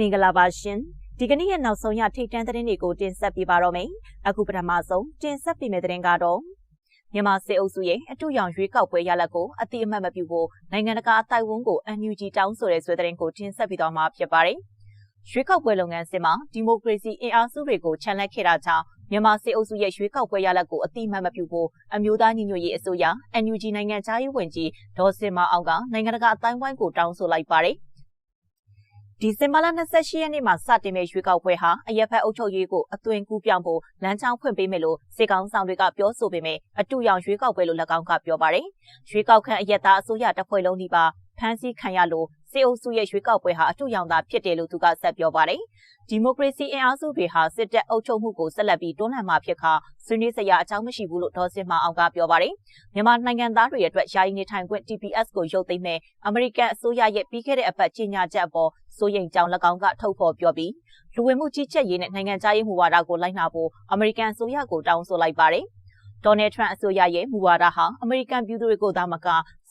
မင်္ဂလာပါရှင်ဒီကနေ့ရဲ့နောက်ဆုံးရထိတ်တန့်သတင်းတွေကိုတင်ဆက်ပေးပါတော့မယ်အခုပထမဆုံးတင်ဆက်ပေးမယ့်သတင်းကတော့မြန်မာစစ်အုပ်စုရဲ့အတူရောင်ရွေးကောက်ပွဲရလဒ်ကိုအတိအမှတ်မပြုဖို့နိုင်ငံတကာအတိုင်းအဝန်ကို NUG တောင်းဆိုတဲ့ဆွေးသတင်းကိုတင်ဆက်ပြီးတော့မှာဖြစ်ပါတယ်ရွေးကောက်ပွဲလုပ်ငန်းစဉ်မှာဒီမိုကရေစီအင်အားစုတွေကိုချန်လှပ်ခဲ့တာကြောင့်မြန်မာစစ်အုပ်စုရဲ့ရွေးကောက်ပွဲရလဒ်ကိုအတိအမှတ်မပြုဖို့အမျိုးသားညီညွတ်ရေးအစိုးရ NUG နိုင်ငံသားရေးဝန်ကြီးဒေါ်စင်မအောင်ကနိုင်ငံတကာအတိုင်းအဝိုင်းကိုတောင်းဆိုလိုက်ပါတယ်။ ဒီဇင်ဘာလ28ရက်နေ့မှာစတင်မဲ့ရွေးကောက်ပွဲဟာအရက်ဖက်အုပ်ချုပ်ရေးကိုအသွင်ကူးပြောင်းဖို့လမ်းကြောင်းဖွင့်ပေးမယ်လို့စေကောင်းဆောင်တွေကပြောဆိုပေမဲ့အတူရောင်ရွေးကောက်ပွဲလို့၎င်းကပြောပါတယ်။ရွေးကောက်ခံအရက်သားအစိုးရတပ်ဖွဲ့လုံးဒီပါ ဖမ်းဆီးခံရလို့စေအုပ်စုရဲ့ရွေးကောက်ပွဲဟာအတူရောင်သာဖြစ်တယ်လို့သူကဆက်ပြောပါတယ်။ဒီမိုကရေစီအင်အားစုတွေဟာစစ်တပ်အုပ်ချုပ်မှုကိုဆက်လက်ပြီးတွန်းလှန်မှာဖြစ်ခါဆွေးနွေးစရာအကြောင်းမရှိဘူးလို့ဒေါ်စင်မအောင်ကပြောပါတယ်။မြန်မာနိုင်ငံသားတွေအတွက်ယာယီနေထိုင်ခွင့် TPS ကိုရုပ်သိမ်းမဲ့အမေရိကန်အစိုးရရဲ့ပြီးခဲ့တဲ့အပတ်ကြေညာချက်အပေါ်စိုးရိမ်ကြောင်း၎င်းကထုတ်ဖော်ပြောပြီးလူဝင်မှုကြီးကြပ်ရေးနဲ့နိုင်ငံခြားရေးမူဝါဒကိုလိုက်နာဖို့အမေရိကန်အစိုးရကိုတောင်းဆိုလိုက်ပါတယ်။ဒေါ်နယ်ထရန့်အစိုးရရဲ့မူဝါဒဟာအမေရိကန်ပြည်သူတွေကိုသာမက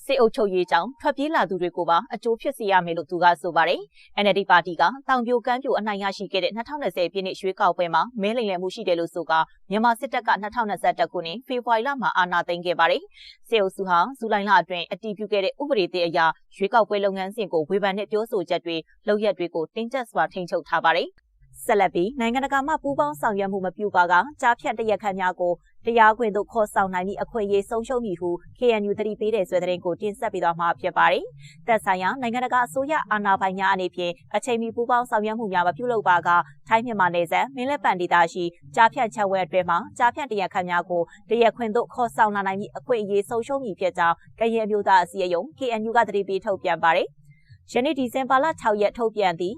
စစ်အုပ်ချုပ်ရေးကြောင့်ထွက်ပြေးလာသူတွေကိုပါအကျိုးဖြစ်စေရမယ်လို့သူကဆိုပါတယ်။ NLD ပါတီကတောင်ပြိုကမ်းပြိုအနိုင်ရရှိခဲ့တဲ့2020ပြည့်နှစ်ရွေးကောက်ပွဲမှာမဲလိမ်လည်မှုရှိတယ်လို့ဆိုကမြန်မာစစ်တပ်က2021ခုနှစ်ဖေဖော်ဝါရီလမှာအာဏာသိမ်းခဲ့ပါတယ်။စစ်အုပ်စုဟာဇူလိုင်လအတွင်းအတည်ပြုခဲ့တဲ့ဥပဒေသစ်အရရွေးကောက်ပွဲလုပ်ငန်းစဉ်ကိုဝေဖန်တဲ့ပြောဆိုချက်တွေလုပ်ရက်တွေကိုတင်းကျပ်စွာထိန်းချုပ်ထားပါတယ်။ ဆက်လက်ပြီးနိုင်ငံတကာမှပူးပေါင်းဆောင်ရွက်မှုမပြုပါကကြားဖြတ်တရက်ခန့်များကိုတရားခွင်သို့ခေါ်ဆောင်နိုင်သည့်အခွင့်အရေးဆုံးရှုံးမည်ဟု KNU တတိပေးတဲ့ဆွဲတဲ့ကိုတင်ဆက်ပေးသွားမှာဖြစ်ပါတယ်။သက်ဆိုင်ရာနိုင်ငံတကာအစိုးရအာဏာပိုင်များအနေဖြင့်အချိန်မီပူးပေါင်းဆောင်ရွက်မှုများမပြုလုပ်ပါကထိုင်းမြန်မာနယ်စပ်မင်းလက်ပံဒေသရှိကြားဖြတ်ချက်ဝဲအတွင်းမှာကြားဖြတ်တရက်ခန့်များကိုတရက်ခွင်သို့ခေါ်ဆောင်လာနိုင်သည့်အခွင့်အရေးဆုံးရှုံးမည်ဖြစ်ကြောင်းကရင်အမျိုးသားအစည်းအရုံး KNU ကတတိပေးထုတ်ပြန်ပါတယ်။ယနေ့ဒီဇင်ဘာလ6ရက်ထုတ်ပြန်သည့်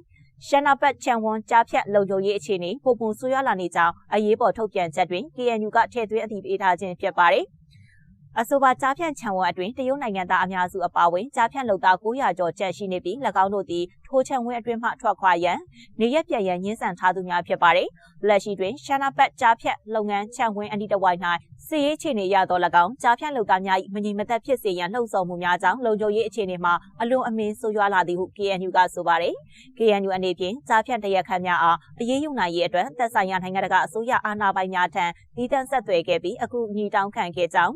ရှမ်းနာဘတ်ချန်ဝွန်ကြားဖြတ်လုံခြုံရေးအခြေအနေပုံပုံဆိုးရွားလာနေကြောင်းအရေးပေါ်ထုတ်ပြန်ချက်တွင် KNU ကထည့်သွင်းအတည်ပြုထားခြင်းဖြစ်ပါတယ်။ အဆိုပါကြားဖြန့်ခြံဝန်းအတွင်းတရုတ်နိုင်ငံသားအများစုအပါအဝင်ကြားဖြန့်လုံသား900ကျော်ကျန်ရှိနေပြီး၎င်းတို့သည်ထိုခြံဝန်းအတွင်းမှထွက်ခွာရန်နေရက်ပြည့်ရန်ညှင်းဆန်ထားသူများဖြစ်ပါတယ်။လက်ရှိတွင်ရှမ်းနာပတ်ကြားဖြန့်လုပ်ငန်းခြံဝန်းအနီးတစ်ဝိုက်၌စစ်ရေးအခြေအနေရသော၎င်းကြားဖြန့်လုံသားများ၏မငြိမ်မသက်ဖြစ်စေရန်လှုံ့ဆော်မှုများကြောင့်လုံခြုံရေးအခြေအနေမှာအလွန်အမင်းဆိုးရွားလာသည်ဟု KNU ကဆိုပါတယ်။ KNU အနေဖြင့်ကြားဖြန့်တရက်ခန့်များအားအရေးယူနိုင်ရေးအတွက်သက်ဆိုင်ရာနိုင်ငံတကာအစိုးရအာဏာပိုင်များထံဤတန်းဆက်သွယ်ခဲ့ပြီးအခုညီတောင်းခံခဲ့ကြောင်း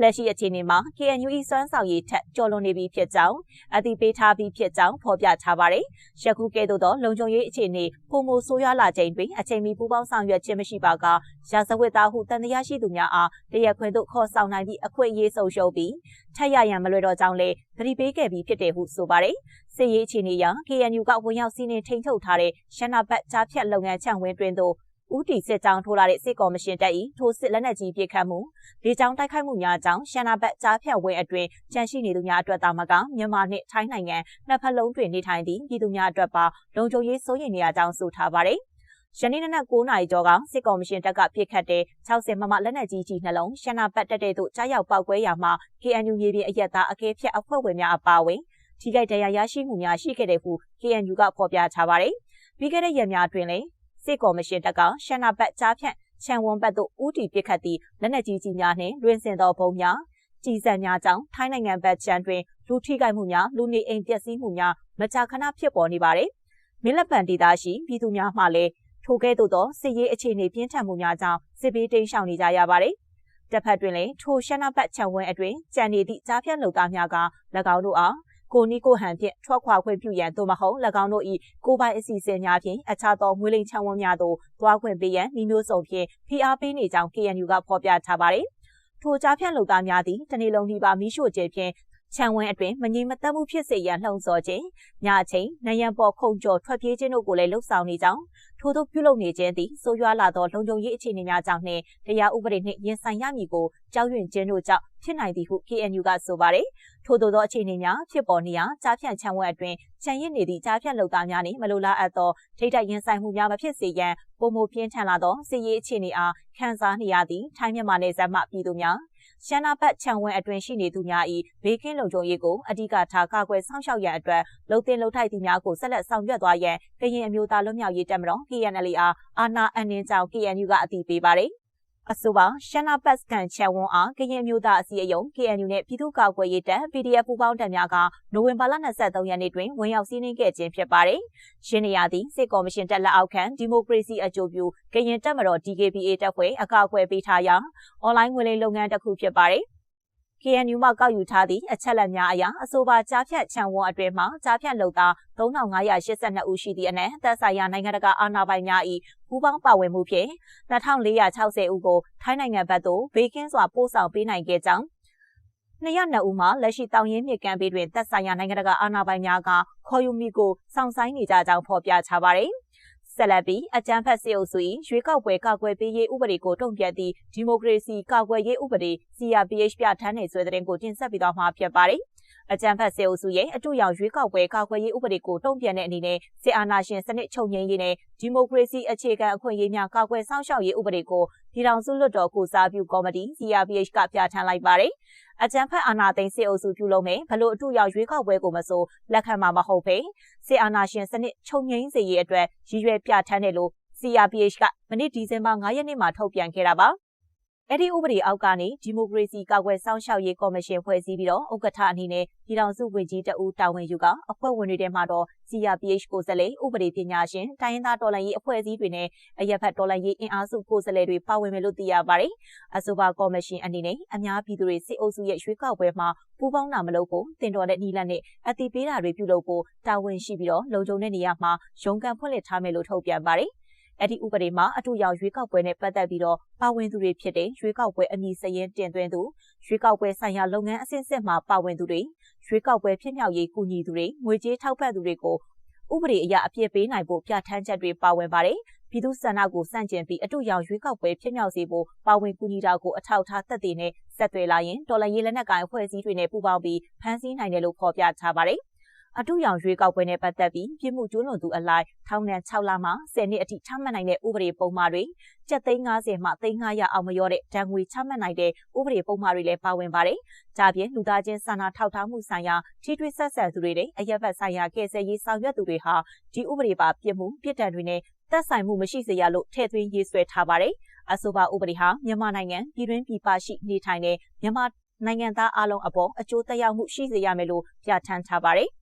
လက်ရှိအခြေအနေမှာ KNU ၏စွမ်းဆောင်ရည်ထက်ကျော်လွန်နေပြီဖြစ်ကြောင်းအသိပေးထားပြီးဖြစ်ကြောင်းဖော်ပြထားပါတယ်။ယခုကဲ့သို့သောလုံခြုံရေးအခြေအနေပုံမဆိုးရွားလာချိန်တွင်အချိန်မီပူးပေါင်းဆောင်ရွက်ခြင်းမရှိပါကရာဇဝတ်သားဟုတန်တရားရှိသူများအားတရက်ခွင်သို့ခေါ်ဆောင်နိုင်သည့်အခွင့်အရေးဆုံးရှုံးပြီးထက်ရရန်မလွယ်တော့ကြောင်းလည်းသတိပေးခဲ့ပြီးဖြစ်တယ်ဟုဆိုပါတယ်။စစ်ရေးအခြေအနေအရ KNU ကဝင်ရောက်စီးနှင်ထိန်းချုပ်ထားတဲ့ရှမ်းနာဘတ်ကြားဖြတ်လုပ်ငန်းချန့်ဝင်းတွင်သို့ ဦးတီစစ်ကြောင်းထိုးလာတဲ့စစ်ကော်မရှင်တပ်၏ထိုးစစ်လက်နက်ကြီးပစ်ခတ်မှုလေကြောင်းတိုက်ခိုက်မှုများကြောင့်ရှမ်းနာဘတ်ကြားဖြတ်ဝဲအတွင်ကြန့်ရှိနေသူများအတွက်သာမကမြန်မာနှင့်ထိုင်းနိုင်ငံနှစ်ဖက်လုံးတွင်နေထိုင်သည့်ပြည်သူများအတွက်ပါလုံခြုံရေးစိုးရိမ်နေရကြောင်းဆိုထားပါတယ်။ယနေ့နနက်9နာရီကျော်ကစစ်ကော်မရှင်တပ်ကပြစ်ခတ်တဲ့60မမလက်နက်ကြီးကြီးနှလုံးရှမ်းနာပတ်တက်တဲ့သို့ကြားရောက်ပောက်ကွဲရာမှာ KNU မြေပြင်အရက်သားအကဲဖြတ်အဖွဲ့ဝင်များအပါအဝင်ထိခိုက်ဒဏ်ရာရရှိမှုများရှိခဲ့တဲ့ဟု KNU ကဖော်ပြထားပါတယ်။ပြီးခဲ့တဲ့ရက်များတွင်လည်း စစ်ကော်မရှင်တပ်ကရှမ်းနာဘတ်ကြားဖြန့်ချန်ဝွန်ဘတ်သို့ဦးတည်ပစ်ခတ်သည့်လက်နက်ကြီးကြီးများနှင့်လွင်စင်သောဘုံများကြီးစံများကြောင့်ထိုင်းနိုင်ငံဘက်ချန်တွင်လူထိခိုက်မှုများလူနေအိမ်ပျက်စီးမှုများမကြာခဏဖြစ်ပေါ်နေပါတယ်။မင်းလက်ပံဒေသရှိပြည်သူများမှလည်းထိုကဲ့သို့သောစစ်ရေးအခြေအနေပြင်းထန်မှုများကြောင့်စစ်ဘေးတိမ်းရှောင်နေကြရပါတယ်။တစ်ဖက်တွင်လည်းထိုရှမ်းနာဘတ်ချန်ဝန်းအတွင်ကြံနေသည့်ကြားဖြတ်လုံသားများက၎င်းတို့အား ကိုနီကိုဟန်ဖြင့်ထွက်ခွာခွင့်ပြုရန်သို့မဟုတ်၎င်းတို့၏ကိုပိုင်အစီအစဉ်များဖြင့်အခြားသောမွေးလိမ်ချောင်းဝန်းများသို့သွားခွင့်ပေးရန်ဤမျိုးစုံဖြင့်ဖိအားပေးနေကြောင်း KNU ကဖော်ပြထားပါသည်ထိုကြားဖြန့်လုံသားများသည်တနေ့လုံးဒီပါမိရှို့ခြင်းဖြင့် ခြံဝန်းအတွင်မငြိမ်မသက်မှုဖြစ်စေရန်လှုံ့ဆော်ခြင်းညအချိန်နယံပေါ်ခုံကျော်ထွက်ပြေးခြင်းတို့ကိုလည်းလှုပ်ဆောင်နေကြောင်းထို့သို့ပြုလုပ်နေခြင်းသည်ဆိုးရွားလာသောလုံခြုံရေးအခြေအနေများကြောင့်နှင့်တရားဥပဒေနှင့်ရင်ဆိုင်ရမည်ကိုကြောက်ရွံ့ခြင်းတို့ကြောင့်ဖြစ်နိုင်သည်ဟု KNU ကဆိုပါတယ်။ထို့သောသောအခြေအနေများဖြစ်ပေါ်နေရာကြားဖြန့်ချမ်းဝဲအတွင်ခြံရစ်နေသည့်ကြားဖြန့်လုပ်သားများနှင့်မလိုလားအပ်သောထိတိုက်ရင်ဆိုင်မှုများမဖြစ်စေရန်ပုံမပြင်းထန်လာသောစစ်ရေးအခြေအနေအားခံစားနေရသည့်ထိုင်းမြန်မာနယ်စပ်မှပြည်သူများ ရှမ်းနာဘတ်ခြံဝဲအတွင်ရှိနေသူများ၏ဘေးကင်းလုံခြုံရေးကိုအ धिक ထားကာကွယ်ဆောင်ရှောက်ရန်အတွက်လုံတင်လုံထိုက်သူများကိုဆက်လက်ဆောင်ရွက်သွားရန်ကရင်အမျိုးသားလွတ်မြောက်ရေးတပ်မတော် KNL အားအာဏာအနှင်းကြောင့် KNU ကအတည်ပြုပါတယ် အဆိုပါရှနာပတ်စကန်ချက်ဝွန်အားကရင်မျိုးသားအစည်းအရုံး KNU နဲ့ပြည်သူ့ကာကွယ်ရေးတပ် PDF ပူးပေါင်းတပ်များကနိုဝင်ဘာလ23ရက်နေ့တွင်ဝင်ရောက်စီးနင်းခဲ့ခြင်းဖြစ်ပါတယ်။ရှင်းနေရသည့်စစ်ကော်မရှင်တပ်လက်အောက်ခံဒီမိုကရေစီအကျိုးပြုကရင်တပ်မတော် DKBA တပ်ဖွဲ့အကာအကွယ်ပေးထားရာအွန်လိုင်းငွေလိမ်လုပ်ငန်းတစ်ခုဖြစ်ပါတယ်။ KNU မှကောက်ယူထားသည့်အချက်လက်များအရအဆိုပါကြားဖြတ်ခြံဝန်းအတွင်းမှာကြားဖြတ်လုံသား3582ဦးရှိသည့်အနက်သက်ဆိုင်ရာနိုင်ငံတကာအာဏာပိုင်များ၏ပူးပေါင်းပါဝင်မှုဖြင့်2460ဦးကိုထိုင်းနိုင်ငံဘက်သို့ဘေးကင်းစွာပို့ဆောင်ပေးနိုင်ခဲ့ကြောင်းနှစ်ရက်နှစ်ဦးမှာလက်ရှိတောင်ရင်မြစ်ကမ်းဘေးတွင်သက်ဆိုင်ရာနိုင်ငံတကာအာဏာပိုင်များကခေါ်ယူမိကိုစောင့်ဆိုင်းနေကြကြောင်းဖော်ပြထားပါတယ်။ ဆက်လက်ပြီးအကြမ်းဖက်စစ်အုပ်စု၏ရွေးကောက်ပွဲကာကွယ်ပေးရေးဥပဒေကိုတုံ့ပြန်သည့်ဒီမိုကရေစီကာကွယ်ရေးဥပဒေ CRPH ပြဋ္ဌာန်းနေဆွဲတဲ့တင်ကိုတင်ဆက်ပြီးတော့မှာဖြစ်ပါတယ်။ အကြံဖတ်စေအုပ်စုရဲ့အတူရောင်ရွေးကောက်ပွဲကာကွယ်ရေးဥပဒေကိုတုံ့ပြန်တဲ့အနေနဲ့စစ်အာဏာရှင်စနစ်ချုပ်ငြိမ်းရေးနဲ့ဒီမိုကရေစီအခြေခံအခွင့်အရေးများကာကွယ်ဆောင်ရှောက်ရေးဥပဒေကိုပြည်ထောင်စုလွှတ်တော်ကိုစားပြုကော်မတီ CRPH ကပြဋ္ဌာန်းလိုက်ပါတယ်။အကြံဖက်အာဏာသိမ်းစစ်အုပ်စုပြုလုပ်မယ်ဘလို့အတူရောက်ရွေးကောက်ပွဲကိုမဆိုလက်ခံမှာမဟုတ်ပဲစစ်အာဏာရှင်စနစ်ချုပ်ငြိမ်းစေရေးအတွက်ရည်ရွယ်ပြဋ္ဌာန်းတယ်လို့ CRPH ကမနေ့ဒီဇင်ဘာ9ရက်နေ့မှာထုတ်ပြန်ခဲ့တာပါ အဲ့ဒီဥပဒေအောက်ကနေဒီမိုကရေစီကာကွယ်စောင့်ရှောက်ရေးကော်မရှင်ဖွဲ့စည်းပြီးတော့ဥက္ကဋ္ဌအနေနဲ့ပြည်ထောင်စုဝန်ကြီးတဦးတာဝန်ယူကအဖွဲ့ဝင်တွေထဲမှာတော့ CRPH ကိုယ်စားလှယ်ဥပဒေပညာရှင်တိုင်းရင်းသားတော်လှန်ရေးအဖွဲ့အစည်းတွေနဲ့အရက်ဖက်တော်လှန်ရေးအင်အားစုကိုယ်စားလှယ်တွေပါဝင်မယ်လို့သိရပါတယ်။အဆိုပါကော်မရှင်အနေနဲ့အများပြည်သူတွေစစ်အုပ်စုရဲ့ရွေးကောက်ပွဲမှာပူးပေါင်းတာမလုပ်ဖို့တင်တော်တဲ့နီလန်နဲ့အတိပေးတာတွေပြုလုပ်ဖို့တာဝန်ရှိပြီးတော့လုံခြုံတဲ့နေရာမှာရုံးကန်ဖွင့်လှစ်ထားမယ်လို့ထုတ်ပြန်ပါတယ်။ အဲ့ဒီဥပဒေမှာအတူရောက်ရွေးကောက်ပွဲနဲ့ပတ်သက်ပြီးတော့ပါဝင်သူတွေဖြစ်တဲ့ရွေးကောက်ပွဲအမည်စရင်တင်သွင်းသူရွေးကောက်ပွဲဆိုင်ရာလုပ်ငန်းအဆင့်ဆင့်မှာပါဝင်သူတွေရွေးကောက်ပွဲဖြစ်မြောက်ရေးကူညီသူတွေငွေကြေးထောက်ပံ့သူတွေကိုဥပဒေအရအပြစ်ပေးနိုင်ဖို့ပြဋ္ဌာန်းချက်တွေပါဝင်ပါတယ်ပြည်သူ့ဆန္ဒကိုစန့်ကျင်ပြီးအတူရောက်ရွေးကောက်ပွဲဖြစ်မြောက်စေဖို့ပါဝင်ကူညီတာကိုအထောက်ထားသက်သေနဲ့ဆက်သွယ်လာရင်တော်လှန်ရေးလက်နက်ကိုင်အဖွဲ့အစည်းတွေနဲ့ပူးပေါင်းပြီးဖမ်းဆီးနိုင်တယ်လို့ဖော်ပြထားပါတယ်။ အတူရောင်ရွေးကောက်ပွဲနဲ့ပတ်သက်ပြီးပြည်မှုကျူးလွန်သူအလိုက်ထောင်ဒဏ်6လမှ10နှစ်အထိချမှတ်နိုင်တဲ့ဥပဒေပုံမှားတွေကျပ်သိန်း90မှ300အောင်မရောတဲ့ဒဏ်ငွေချမှတ်နိုင်တဲ့ဥပဒေပုံမှားတွေလည်းပါဝင်ပါတယ်။ဒါပြင်လူသားချင်းစာနာထောက်ထားမှုဆိုင်ရာထိတွေ့ဆက်ဆံသူတွေနဲ့အရက်ဘတ်ဆိုင်ရာကယ်ဆယ်ရေးဆောင်ရွက်သူတွေဟာဒီဥပဒေပါပြစ်မှုပြစ်ဒဏ်တွေနဲ့သက်ဆိုင်မှုမရှိစေရလို့ထည့်သွင်းရေးဆွဲထားပါတယ်။အဆိုပါဥပဒေဟာမြန်မာနိုင်ငံပြည်တွင်းပြည်ပရှိနေထိုင်တဲ့မြန်မာနိုင်ငံသားအလုံးအပေါ်အကျိုးသက်ရောက်မှုရှိစေရမယ်လို့ပြဋ္ဌာန်းထားပါတယ်။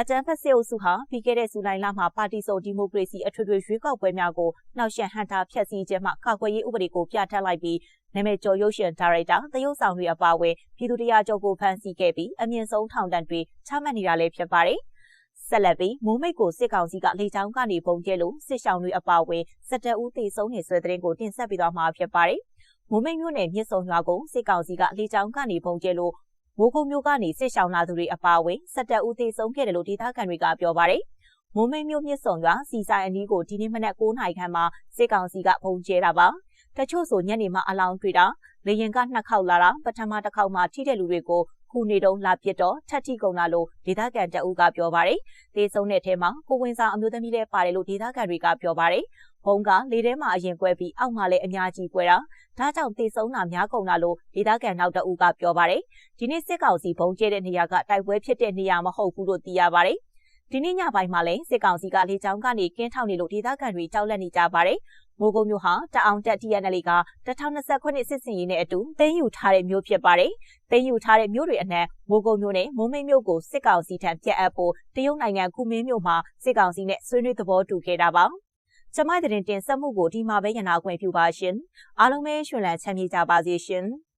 အကြံဖက်စစ်အုပ်စုဟာပြီးခဲ့တဲ့ဇူလိုင်လမှာပါတီစုံဒီမိုကရေစီအထွေထွေရွေးကောက်ပွဲများကိုနှောက်ယှက်ဟန်တာဖျက်ဆီးခြင်းမှကာကွယ်ရေးဥပဒေကိုပြဋ္ဌာန်းလိုက်ပြီးနာမည်ကျော်ရုပ်ရှင်ဒါရိုက်တာသရုပ်ဆောင်တွေအပါအဝင်ပြည်သူတရားချုပ်ကိုဖမ်းဆီးခဲ့ပြီးအမြင့်ဆုံးထောင်ဒဏ်တွေချမှတ်နေတာလည်းဖြစ်ပါတယ်။ဆက်လက်ပြီးမိုးမိတ်ကိုစစ်ကောင်စီကလေကြောင်းကနေပုံကျဲလို့စစ်ဆောင်တွေအပါအဝင်စစ်တပ်ဦးတေဆုံးနေဆွဲတဲ့ရင်ကိုတင်ဆက်ပြီးတော့မှာဖြစ်ပါတယ်။မိုးမိတ်မြို့နယ်မြစ်ဆုံရွာကိုစစ်ကောင်စီကလေကြောင်းကနေပုံကျဲလို့ မိုးကုံမျိုးကနေစစ်ဆောင်လာသူတွေအပါအဝင်စက်တက်ဦးသေးဆုံးခဲ့တယ်လို့ဒေသခံတွေကပြောပါတယ်။မိုးမိတ်မျိုးမြစ်ဆုံရွာစီဆိုင်အနီးကိုဒီနေ့မနက်9:00နာရီခန့်မှာစစ်ကောင်စီကပုံကျဲတာပါ။တချို့ဆိုညနေမှအလောင်းတွေ့တာလေရင်ကနှစ်ခေါက်လာတာပထမတစ်ခေါက်မှထိတဲ့လူတွေကို ခုနေတုံးလာပစ်တော့ထက်ထိကုန်လာလို့ဒေသခံတအုပ်ကပြောပါတယ်။ဒေဆုံးတဲ့ထဲမှာကိုဝင်စာအမျိုးသမီးလည်းပါတယ်လို့ဒေသခံတွေကပြောပါတယ်။ဘုံကလေထဲမှာအရင်ကွဲပြီးအောက်မှာလည်းအများကြီးကွဲတာဒါကြောင့်တေဆုံးတာများကုန်လာလို့ဒေသခံနောက်တအုပ်ကပြောပါတယ်။ဒီနေ့စစ်ကောင်စီဘုံကျဲတဲ့နေရာကတိုက်ပွဲဖြစ်တဲ့နေရာမဟုတ်ဘူးလို့သိရပါတယ်။ ဒီနေ့ညပိုင်းမှာလည်းစစ်ကောင်စီကလေကြောင်းကနေကင်းထောက်နေလို့ဒေသခံတွေကြောက်လန့်နေကြပါတယ်။မိုးကုံမြို့ဟာတအောင်တက် TNL က2020ခုနှစ်စစ်စင်ရေးနဲ့အတူတင်းယူထားတဲ့မြို့ဖြစ်ပါတယ်။တင်းယူထားတဲ့မြို့တွေအနက်မိုးကုံမြို့နဲ့မိုးမိတ်မြို့ကိုစစ်ကောင်စီထံပြတ်အပ်ဖို့တရုတ်နိုင်ငံကူမင်းမြို့မှာစစ်ကောင်စီနဲ့ဆွေးနွေးသဘောတူခဲ့တာပါ။ကျမတဲ့တင်ဆက်မှုကိုဒီမှာပဲရနာခွင့်ပြုပါရှင်။အားလုံးပဲရှင်လန်းချမ်းမြေ့ကြပါစေရှင်။